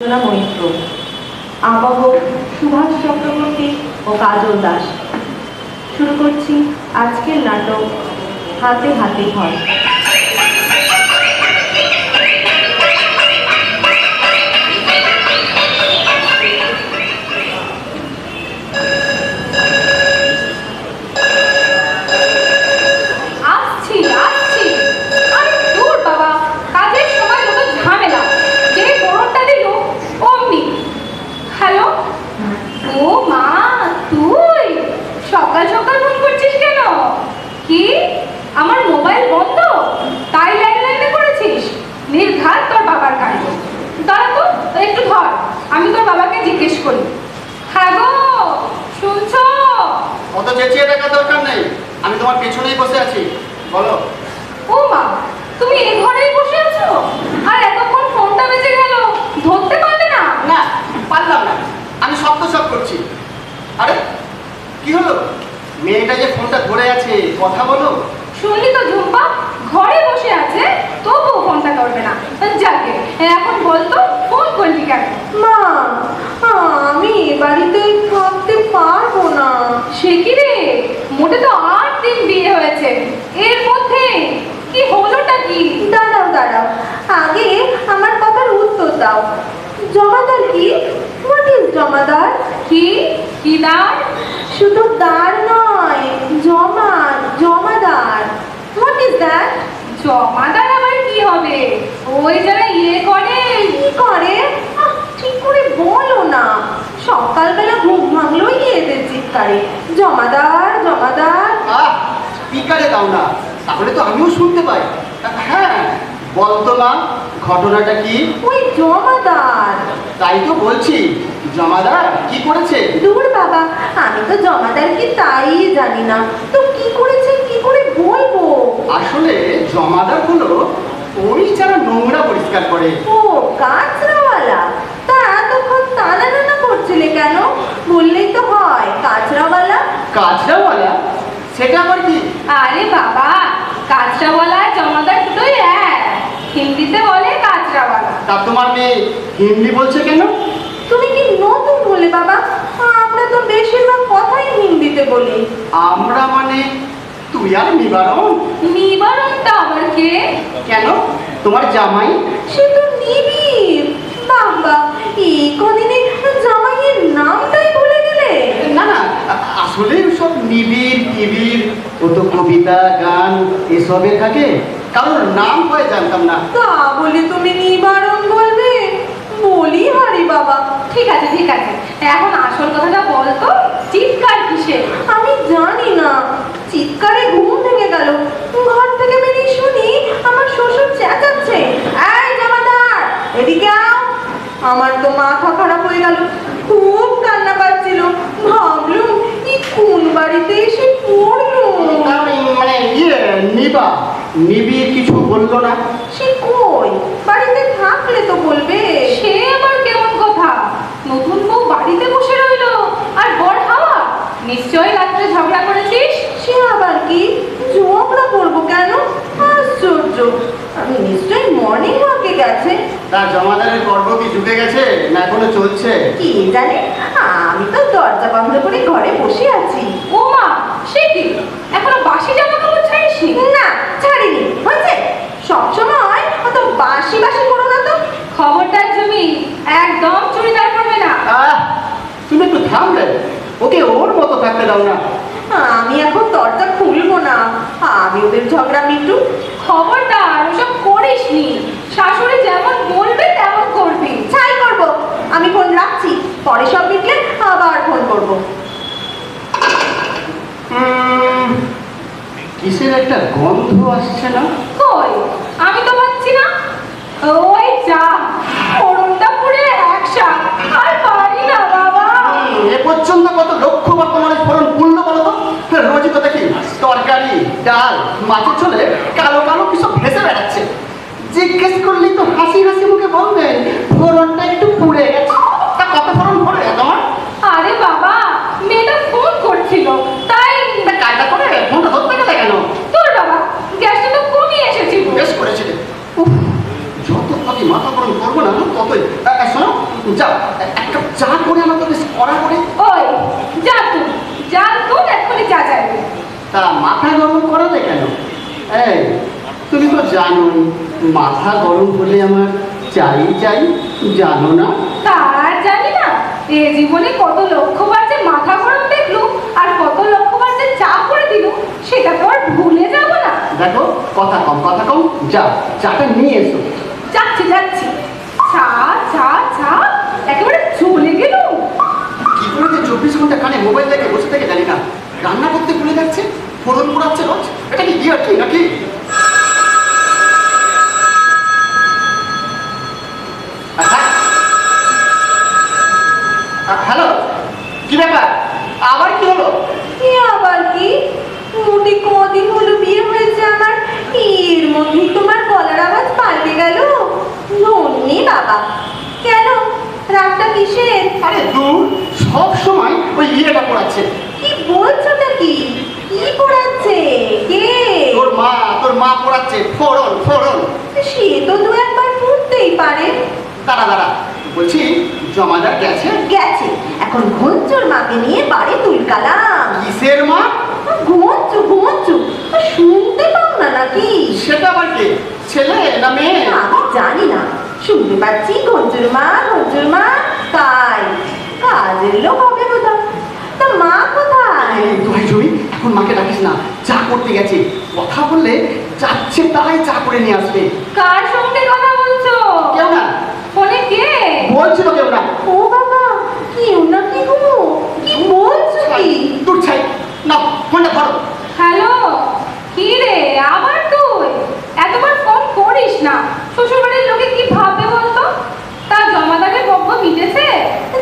মৈত্র। আবহ সুভাষ চক্রবর্তী ও কাজল দাস। শুরু করছি আজকের নাটক হাতে হাতে ঘর। বলতো? ফোন করলি কেন মা আমি এ বাড়িতে থাকতে পারব না। সে কি রে? মোটে তো আট দিন বিয়ে হয়েছে। এর মধ্যে কি হলোটা কি? দাঁড়াও দাঁড়াও। আগে আমার কথার উত্তর দাও। জমাদার কি? হোয়াট ইজ জমাদার? কি? কি দার শুধু দার নয় জমা জমাদার। হোয়াট ইজ দ্যাট জমাদার হবে? ওই যারা ইয়ে করে কি করে? ঠিক করে বলো না? সকালবেলা ঘুম ভাঙলোই এদের চিৎকারে। জমাদার জমাদার। স্পিকারে দাও না। তাহলে তো আমিও শুনতে পাই। হ্যাঁ বলতো মা ঘটনাটা কি? ওই জমাদার। তাই তো বলছি। জমাদার কি করেছে? দূর বাবা আমি তো জমাদার কি তাই জানি না। তো কি করেছে কি করে বলব? আসলে জমাদার হলো ওই যারা নোংরা পরিষ্কার করে। ও কাঁচরাওয়ালা? তা এতক্ষণ তানা নানা করছিলে কেন? বললেই তো হয় কাঁচরাওয়ালা? কাজরাওয়ালা সেটা আবার কি? আরে বাবা কাঁচরাওয়ালা জমাদার দুটোই এক। হিন্দিতে বলে কাঁচরাওয়ালা। তা তোমার মেয়ে হিন্দি বলছে কেন? তুমি কি নতুন বলে বাবা? আমরা তো বেশিরভাগ কথাই হিন্দিতে বলি। আমরা মানে তুই আর নিবারণ নিবারণটা আবার কে? কেন? তোমার জামাই? সে তো নিবিড়। বাবা এই কদিনে জামাইয়ের নামটাই ভুলে গেলে। না না আসলে সব নিবিড় কিবির ও তো কবিতা গান এসবে থাকে কারোর নাম হয়ে জানতাম না। তা বলে তুমি বলি হারি বাবা। ঠিক আছে ঠিক আছে। এখন আসল কথাটা বলতো চিৎকার কিসের? আমি জানি না। চিৎকারে ঘুম ভেঙে গেল। ঘর থেকে বেরিয়ে শুনি আমার শ্বশুর চেঁচাচ্ছে। এই জামাদার এদিকে আও। আমার তো মাথা খারাপ হয়ে গেল। খুব কান্না পাচ্ছিল। ভাবলুম এই কোন বাড়িতে এসে পড়ল? মানে ইয়ে নিবা। নিবিড় কিছু বলল না। সে কই? বাড়িতে থাকলে তো বলবে সে আবার কেমন কথা নতুন বউ বাড়িতে বসে রইল। আর বর হাওয়া? নিশ্চয়ই রাত্রে ঝগড়া করেছিস? সে আবার কি? ঝগড়া করব কেন? আশ্চর্য। আমি নিশ্চয়ই মর্নিং ওয়াকে গেছে। তা জমাদারের গর্ব কি ঢুকে গেছে না এখনও চলছে? কি জানে আমি তো দরজা বন্ধ করে ঘরে বসে আছি। ও মা সে কি? এখনও বাসি জামা কাপড় ছাড়িসনি? না ছাড়িনি। হয়েছে? সবসময় অত বাসি বাসি করো না তো। খবরদার জমি একদম চুড়িদার না আহ তুমি একটু থামলে। ওকে ওর মতো থাকতে দাও না। আমি এখন দরজা খুলবো না। আমি ওদের ঝগড়া মিটু খবরদার ওসব করিসনি শাশুড়ি যেমন বলবে তেমন করবি। ছাই করব। আমি ফোন রাখছি। পরে সব মিটলে আবার ফোন করব। কিসের একটা গন্ধ আসছে না? কই? আমি তো পাচ্ছি না। ওই যা ফোড়নটা পর্যন্ত কত লক্ষ বর্তমানে পূর্ণ বলো তো? রোজই তো দেখি, তরকারি, ডাল, মাছের চলে কালো কালো কিছু ভেসে বেড়াচ্ছে। জিজ্ঞেস করলেই তো হাসি হাসি মুখে বলবেন ফোরনটা একটু পুড়ে গেছে তা কত ফোরন পড়ে তোমার আরে বাবা মেয়েটা ফোন করছিল তাই তা কাজটা করে ফোনটা ধরতে গেলে কেন তোর বাবা গ্যাসটা তো কমিয়ে এসেছিল বেশ করেছিলে উফ, যত আমি মাথা গরম করব না ততই আ, আ, শোনো তা মাথা গরম করালে কেন এই তুমি তো জানোই মাথা গরম হলে আমার চাই চাই জানো না? তার জানি না। এ জীবনে কত লক্ষবার যে মাথা গরম দেখল আর কত লক্ষবার যে চা করে দিল সেটা তো আর ভুলে যাব না। দেখো কথা কম কথা কম যা চাটা নিয়ে এসো। যাচ্ছি যাচ্ছি। চা চা চা একেবারে চলে গেল কি করে যে চব্বিশ ঘণ্টা কানে মোবাইল দেখে বসে থেকে জানি না। রান্না করতে ভুলে যাচ্ছে ফোরন পোড়াচ্ছে রোজ? এটা কি কি নাকি? হ্যালো কি ব্যাপার? আবার কি হলো? এ আবার কি? মোটে কদিন হলো বিয়ে হয়েছে আমার। এর মধ্যেই তোমার গলার আওয়াজ পাল্টে গেল। ধন্যি বাবা কেন? রাগটা কিসের? আরে দূর সব সময় ওই ইয়েটা পড়াচ্ছে। কি বলছোটা কি? কি পড়াচ্ছে? কে? তোর মা তোর মা পড়াচ্ছে। ফোড়ন ফোড়ন। সে তো দু একবার ফুটতেই পারে। দাঁড়া দাঁড়া। বলছি জমাদার গেছে? গেছে। এখন ঘঞ্চুর মাকে নিয়ে বাড়ি তুলকালাম কিসের মা? ঘঞ্চু ঘঞ্চু। শুনতে পাও না নাকি? সেটা আবার কে? ছেলে না মেয়ে? আমি জানি না। শুনতে পাচ্ছি ঘঞ্চুর মা ঘঞ্চুর মা। তাই কাজের লোক হবে কোথাও? তা মা কোথায়? দোহাই জমি এখন মাকে ডাকিস না। চা করতে গেছে। কথা বললে যাচ্ছে তাই চা করে নিয়ে আসবে। কার সঙ্গে কথা বলছো? কেউ না। ফোনে কে? বলছিল কেউ না ও বাবা কেউ না কি গো? কি বলছো কি? তোর ছাই না ফোনটা ধরো। হ্যালো কি রে আবার তুই? এতবার ফোন করিস না। শ্বশুরবাড়ির লোকে কি ভাববে বলতো? তার জমাদারের বক্ষ মিটেছে?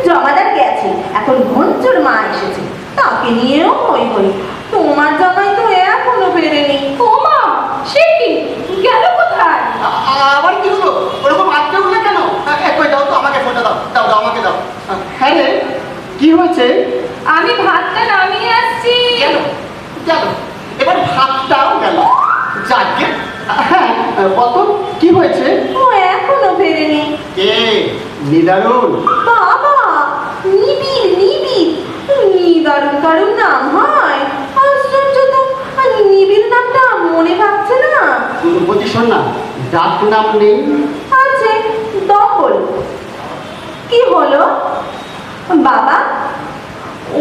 জমাদার গেছে এখন ঘঞ্চুর মা এসেছে তাকে নিয়েও হই হই তোমার জামাই তো এখনও ফেরেনি ও মা সে কি গেল কোথায় আ- আ- আবার কি হলো ওরকম আটকে উঠলে কেন এক কই দাও তো আমাকে ফোনটা দাও দাও দাও আমাকে দাও হ্যাঁ রে কি হয়েছে? আমি ভাতটা নামিয়ে আসছি। গেল গেল। এবার ভাতটাও গেল। যাকে হ্যাঁ বলতো কি হয়েছে? ও এখনও ফেরেনি। কে? নিদারুণ। বাবা নিবিড় নিবিড়। নিদারুণ কারুর নাম হয়? আশ্চর্য তো নিবিড় নামটা মনে ভাবছে না। বলছি শোন না। ডাক নাম নেই। আছে দখল। কি হলো? বাবা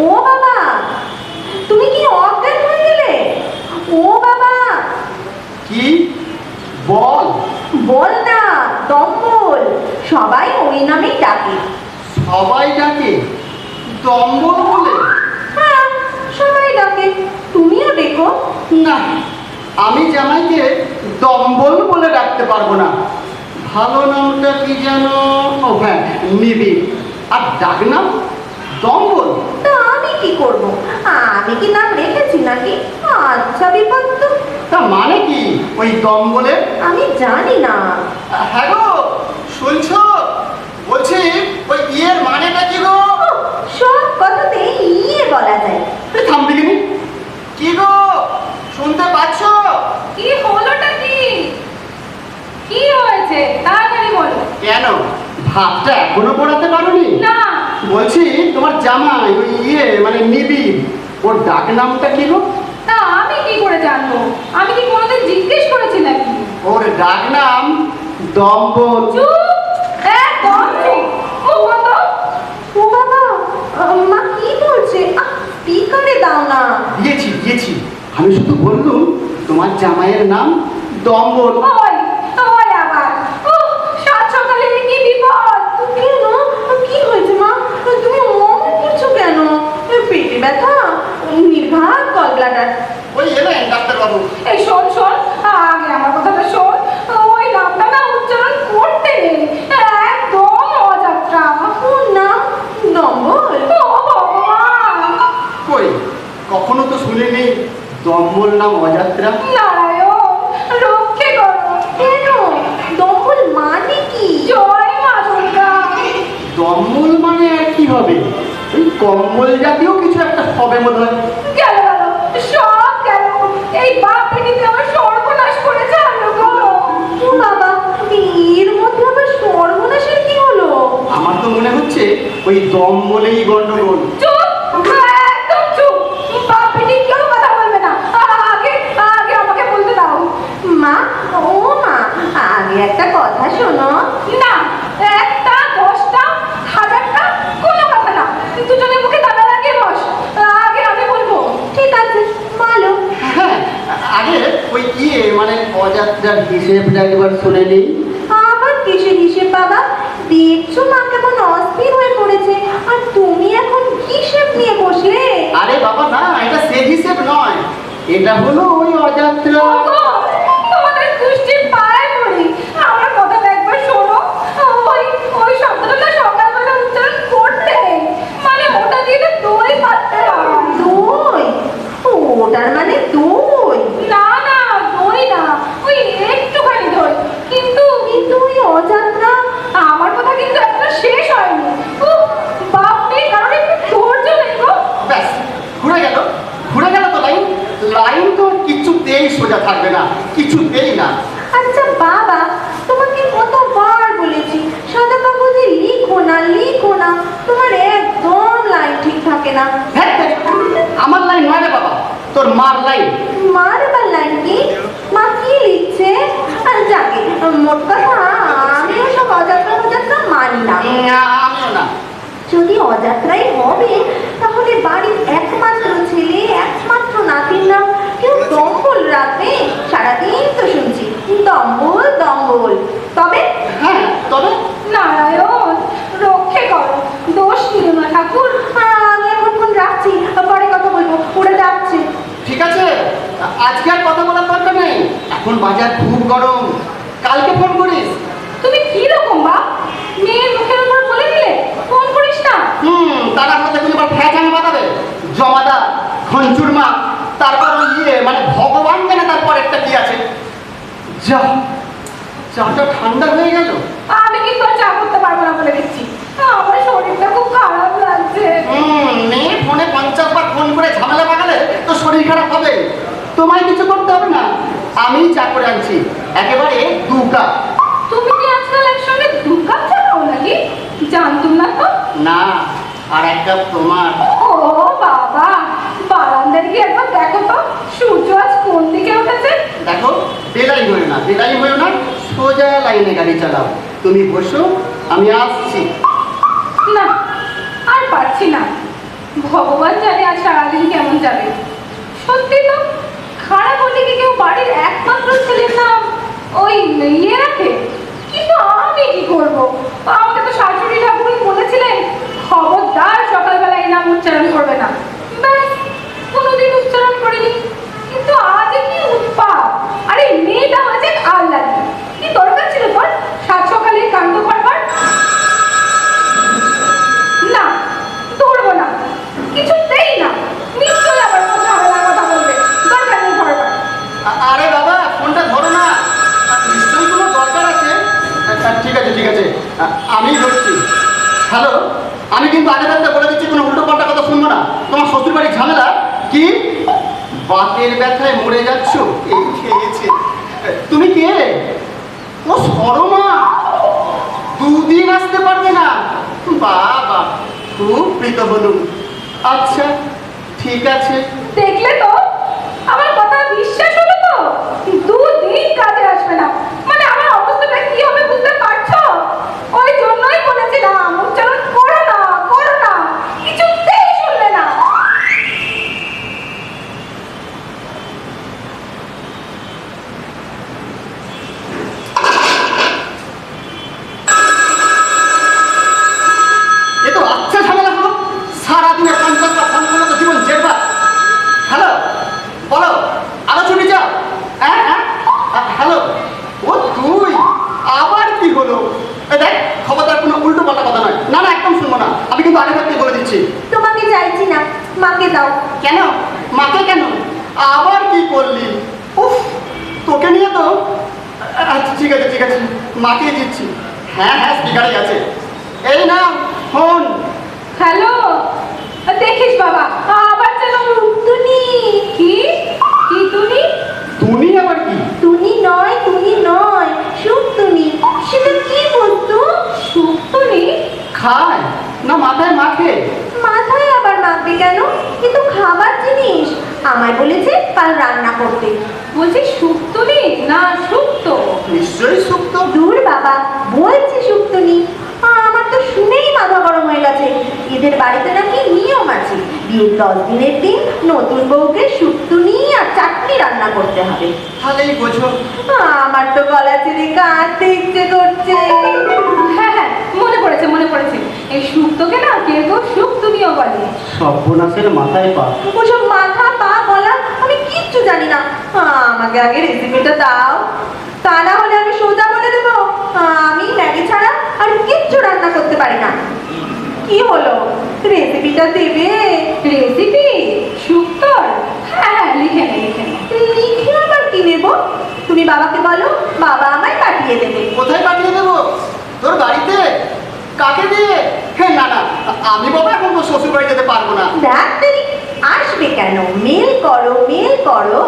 ও বাবা তুমি কি অজ্ঞান হয়ে গেলে ও বাবা! কি? বল। বল না দম্বল। সবাই ওই নামেই ডাকে। সবাই ডাকে? দম্বল বলে? হ্যাঁ সবাই ডাকে। তুমিও ডেকো। না আমি জামাইকে দম্বল বলে ডাকতে পারব না। ভালো নামটা কি যেন? ও হ্যাঁ নিবিড় আর ডাক নাম দম্বল। কি করব? আমি কি নাম রেখেছি নাকি? আচ্ছা বিপদ তো তা মানে কি? ওই দম্বলের আমি জানি না। হ্যাঁ গো শুনছো? বলছি ওই ইয়ের মানেটা কি গো? সব কথাতে ইয়ে বলা যায়। থামবি কিনি কি গো? শুনতে পাচ্ছ? কি হলোটা কি? কি হয়েছে? তাড়াতাড়ি বলো। কেন? ভাতটা এখনও পড়াতে পারোনি? না বলছি তোমার জামাই ওই ইয়ে মানে নিবিড় ওর ডাক নামটা কি গো? তা আমি কি করে জানব? আমি কি কোনোদিন জিজ্ঞেস করেছি নাকি? ওর ডাক নাম আহ, মা কি বলছে? স্পিকারে দাও না। দিয়েছি দিয়েছি আমি শুধু বললুম তোমার জামাইয়ের নাম দম্বল ওই ওই আবার ও সাত সকালে কি বিপদ কেন কি হয়েছে মা তুমি অমন করছ কেন পেটে ব্যথা? নির্ঘাত গলব্লাডার। ওই এলেন ডাক্তারবাবু। এই শোন শোন আগে আমার কথাটা শোন। ওই নামটা না উচ্চারণ করতে নেই। একদম অযাত্রা। ওর নাম নম্বর কই? কখনো তো শুনিনি। দম্বল নাম অযাত্রা নারায়ণ রক্ষে করো কেন দম্বল মানে কি জয় মা দুর্গা দম্বল মানে আর কি হবে ওই কম্বল জাতীয় কিছু একটা হবে মনে হয় গেল গেল সব গেল। এই বাপ বেটিতে আমার সর্বনাশ করেছে আলো গো তুমি বাবা এর মধ্যে আবার সর্বনাশের কি হলো? আমার তো মনে হচ্ছে ওই দম্বলেই গন্ডগোল চুপ একদম চুপ বাপ পেটি কেউ কথা বলবে না হিসেবটা একবার শুনে নিই আবার কিসের হিসেব বাবা? দেখছ মা কেমন অস্থির হয়ে পড়েছে। আর তুমি এখন হিসেব নিয়ে বসলে? আরে বাবা না এটা সে হিসেব নয়। এটা হলো ওই অযাত্রা ওগো, তোমাদের কুষ্টির পায়ে পড়ি আমার কথাটা একবার শোনো ওই ওই শব্দটা না সকালবেলা উচ্চারণ করতে নেই মানে ওটা দিয়ে তো দই পাততে হয় দই ওটার মানে দই না না দই না ওই একটুখানি দই কিন্তু কিন্তু ওই অযাত্রা আমার কথা কিন্তু এখনও শেষ হয়নি উফ, বাপ নেই কারণ একটু ধৈর্য নেই গো ব্যাস ঘুরে গেল ঘুরে গেল তো লাইন লাইন তো সোজা থাকবে না কিছুতেই না আচ্ছা বাবা তোমাকে কতবার বলেছি সাদা কাগজে লিখো না লিখো না তোমার একদম লাইন ঠিক থাকে না হ্যাঁ আমার লাইন নয় রে বাবা তোর মার লাইন মার এবার লাইন কি মা কি লিখছে আর যাকে মোট কথা আমিও সব অযাত্রা অযাত্রা মানি না আমিও না যদি অযাত্রাই হবে তাহলে বাড়ির একমাত্র ছেলে একমাত্র নাতির নাম কেউ দম্বল রাখবে সারাদিন তো শুনছি দম্বল দম্বল তবে হ্যাঁ তবে নারায়ণ রক্ষে করো দোষ নিও না ঠাকুর আহ, আমি এখন ফোন রাখছি পরে কথা বলব ওরা ডাকছে ঠিক আছে আজকে আর কথা বলার দরকার নেই এখন বাজার খুব গরম। কালকে ফোন করিস। তুমি কি রকম বা মেয়ের মুখের উপর বলে দিলে? ফোন করিস না। হুম তারা হতে তুমি এবার ফ্যাচাং বাতাবে জমাদার খঞ্চুর মা তারপর ওই ইয়ে মানে ভগবান জানে তারপর একটা কি আছে। যা চাটা ঠান্ডা হয়ে গেল। আমি কিন্তু আর চা করতে পারব না বলে দিচ্ছি। আমার শরীরটা খুব খারাপ লাগছে। হুম মেয়ে ফোনে পঞ্চাশ বার ফোন করে ঝামেলা পাকালে তো শরীর খারাপ হবে। তোমায় কিছু করতে হবে না। আমি চা করে আনছি। একেবারে দু কাপ। তুমি কি আজকাল একসঙ্গে দু কাপ চা খাও নাকি? জানতুম না তো? না আর এক কাপ তোমার। ও বাবা বারান্দায় গিয়ে একবার দেখো তো সূর্য আজ কোন দিকে উঠেছে? দেখো বেলাই হয়ে না বেলাই হয়ে না সোজা লাইনে গাড়ি চালাও। তুমি বসো আমি আসছি। না আর পারছি না। ভগবান জানে আজ সারাদিন কেমন যাবে। সত্যি তো? খারাপ হলে কি কেউ বাড়ির একমাত্র ছেলের নাম ওই ইয়ে রাখে? কিন্তু আমি কি করব? আমাকে তো শাশুড়ি ঠাকুরই বলেছিলেন, খবরদার সকালবেলা এই নাম উচ্চারণ করবে না ব্যাস কোনোদিন উচ্চারণ করিনি কিন্তু আজ কি উৎপাত আরে মেয়েটা হয়েছে আল্লাদি কি দরকার ছিল তোর সাত সকালে কাণ্ড করবার না দৌড়বো না কিছুতেই না নিশ্চয়ই আবার কোনো ঝামেলার কথা বলবে দরকার নেই ধরবার আ- আরে বাবা ফোনটা ধরো না আ, নিশ্চয়ই কোনো দরকার আছে আচ্ছা, ঠিক আছে ঠিক আছে আ- আমি ধরছি হ্যালো, আমি কিন্তু আগে থাকতে বলে দিচ্ছি, কোনো উল্টো পাল্টা কথা শুনব না। তোমার শ্বশুর বাড়ির ঝামেলা? কি? বাতের ব্যথায় মরে যাচ্ছ? এই খেয়েছে? তুমি কে? ও সরমা। দুদিন আসতে পারবে না। বাবা, খুব প্রীত বলুন আচ্ছা ঠিক আছে। দেখলে তো আমার কথা বিশ্বাস হলো তো দুদিন কাজে আসবে না মানে আমার অবস্থাটা কি হবে বুঝতে পারছ ওই জন্যই বলেছিলাম উচ্চারণ করো না করো না কিছুতেই শুনবে না এ তো আচ্ছা ঝামেলা হলো সারাদিনে পঞ্চাশটা ফোন করলে তো জীবন জেরবা হ্যালো বলো আরও ছুটি যাও হ্যাঁ হ্যাঁ আ- হ্যালো ও তুই আবার কি হলো এ দেখ খবরদার কোনো উল্টো পাল্টা কথা নয় না না একদম শুনব না আমি কিন্তু আগে থাকতে বলে দিচ্ছি তোমাকে চাইছি না মাকে দাও কেন মাকে কেন আবার কি করলি উফ তোকে নিয়ে তো আচ্ছা ঠিক আছে ঠিক আছে মাকে দিচ্ছি হ্যাঁ আছে। এই না ফোন। হ্যালো দেখিস বাবা আবার যেন টুনি কি? কি তুমি তুমি আবার কি? টুনি নয় টুনি নয় সুটুনি সেটা কি বস্তু? সুপ্তনি খায়। না মাথায় মাখে। মাথায় আবার মাখবে কেন? কিন্তু খাবার জিনিস। আমায় বলেছে কাল রান্না করতে। বলছি সুপ্তনি না সুপ্ত নিশ্চয়ই সুপ্ত দূর বাবা বলছে সুপ্তনি আমার তো শুনেই মাথা গরম হয়ে গেছে। এদের বাড়িতে নাকি নিয়ম আছে। বিয়ের দশ দিনের দিন নতুন বউকে শুক্তুনি আর চাটনি রান্না করতে হবে। তাহলেই বোঝো। আমার তো গলা ছেড়ে কাঁদতে ইচ্ছে করছে। হ্যাঁ হ্যাঁ মনে পড়েছে মনে পড়েছে। এই শুক্তোকে না কেউ কেউ শুক্তুনিও বলে। সর্বনাশের মাথায় পা। ওসব মাথা কিচ্ছু জানি না। আমাকে আগে রেসিপিটা দাও। তা না হলে আমি সোজা বলে দেবো আমি ম্যাগি ছাড়া আর কিচ্ছু রান্না করতে পারি না। কি হলো? রেসিপিটা দেবে? রেসিপি শুক্তোর হ্যাঁ হ্যাঁ লিখে নে লিখে লিখে আবার কি নেব? তুমি বাবাকে বলো বাবা আমায় পাঠিয়ে দেবে। কোথায় পাঠিয়ে দেবো? তোর বাড়িতে? কাকে দিয়ে? হ্যাঁ না না আমি বাবা এখন শ্বশুর বাড়ি যেতে পারব না। ডাক্তারি আসবে কেন? মেল করো মেল করো।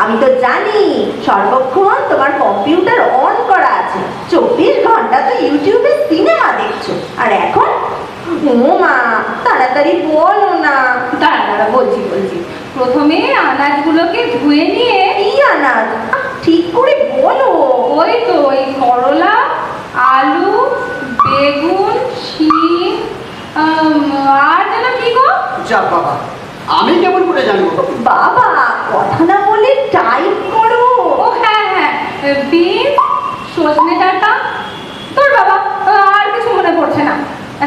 আমি তো জানি সর্বক্ষণ তোমার কম্পিউটার অন করা আছে। চব্বিশ ঘণ্টা তো ইউটিউবে সিনেমা দেখছ। আর এখন? ও মা তাড়াতাড়ি বলো না। দাঁড়া দাঁড়া বলছি বলছি। প্রথমে আনাজগুলোকে ধুয়ে নিয়ে কি আনাজ? ঠিক করে বলো। ওই তো ওই করলা আলু বেগুন শিম আর যেন কি গো? যা বাবা। আমি কেমন করে জানব? বাবা কথা না বলে টাইপ করো। ও হ্যাঁ হ্যাঁ। বিন সজনে ডাঁটা তোর বাবা আর কিছু মনে পড়ছে না।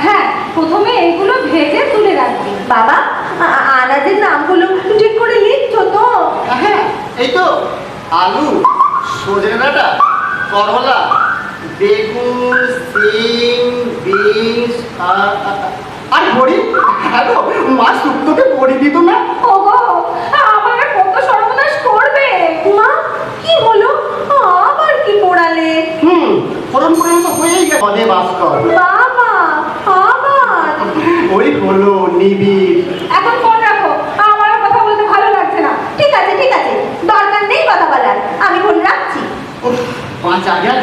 হ্যাঁ প্রথমে এগুলো ভেজে তুলে রাখবি। বাবা আনাজের নামগুলো ঠিক করে লিখছো তো? হ্যাঁ। এই তো আলু সজনে ডাঁটা করলা বেগুন সিম বিনস আর বড়ি হ্যালো মা শুক্তোতে বড়ি দিত না? ওগো আমার কত সর্বনাশ করবে? মা কি হলো? আবার কি পড়ালে? হুম ফোরন ফোরন তো হয়েই গেছে পদে বাস কর বাবা আবার? ওই হলো নিবিড়। এখন ফোন রাখো আমার আর কথা বলতে ভালো লাগছে না। ঠিক আছে ঠিক আছে দরকার নেই কথা বলার। আমি ফোন রাখছি। পাঁচ হাজার